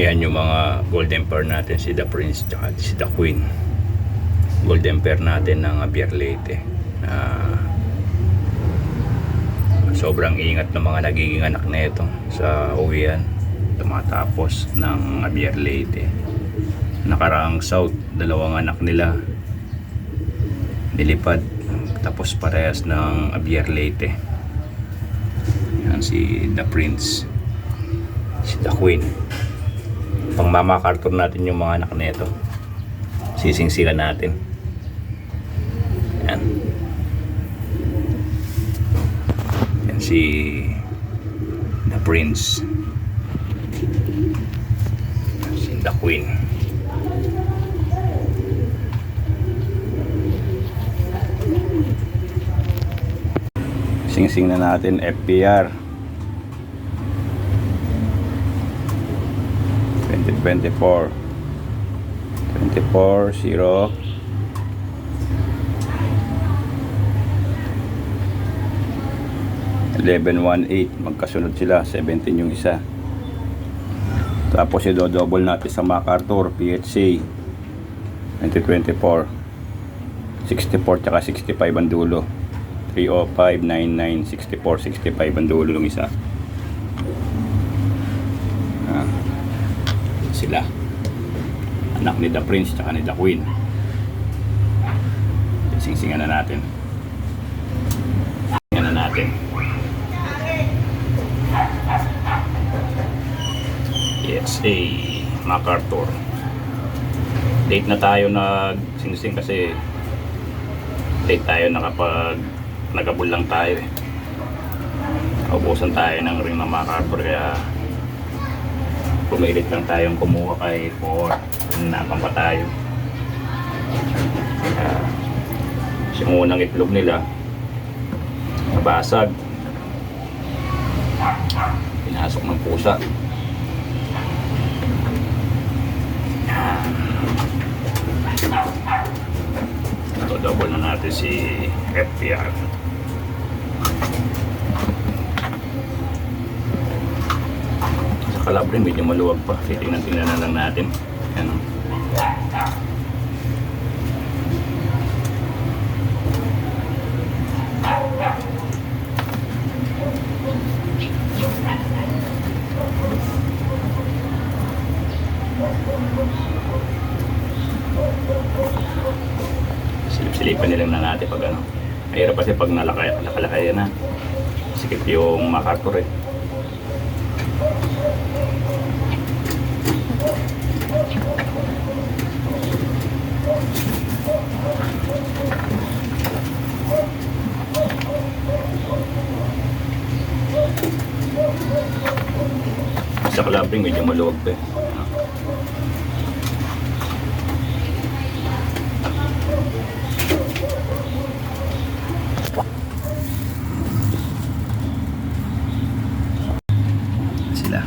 Yan yung mga golden pair natin, si The Prince at si The Queen. Golden pair natin ng Abier Leyte. Ah, sobrang ingat ng mga nagiging anak nito sa uwian. Tumatapos ng Abier Leyte. Nakaraang South, dalawang anak nila. Nilipad. Tapos parehas ng Abier Leyte. Yan si The Prince. Si The Queen pang mama cartoon natin yung mga anak nito sisingsilan natin. Yan. Yan si the prince. Si the queen. Singsing na natin FPR 2024 24 0 1118 magkasunod sila. 17 yung isa. Tapos i-double natin sa MacArthur PHC 2024 64 tsaka 65 ang dulo. 305 99 64 65 ang dulo ng isa sila. Anak ni The Prince tsaka ni The Queen. Singsingan na natin. Singsingan na natin. EXA MacArthur. Late na tayo nag singsing kasi late tayo nakapag nagabul lang tayo eh. Naubusan tayo ng ring ng MacArthur kaya pumilit lang tayong kumuha kay Ford napan pa tayo. Uh, yung unang itlog nila. Nabasag. Pinasok ng pusa. Ito double na natin si FPR sa kalabrin medyo maluwag pa. Titingnan tingnan na lang natin. Yan silip-silipan nilang na natin pag ano. Mahirap kasi pag nalakay, nakalakay na. Sikip yung MacArthur eh sa kalabring medyo maluwag pa eh. Sila